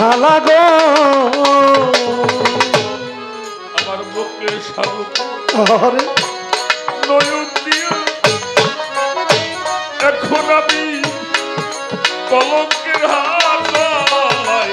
খালা গো। আমার বুকে স্বাগত আরে নয়ন দিয়া এখন আমি কলঙ্কের হাত নয়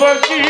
বাকি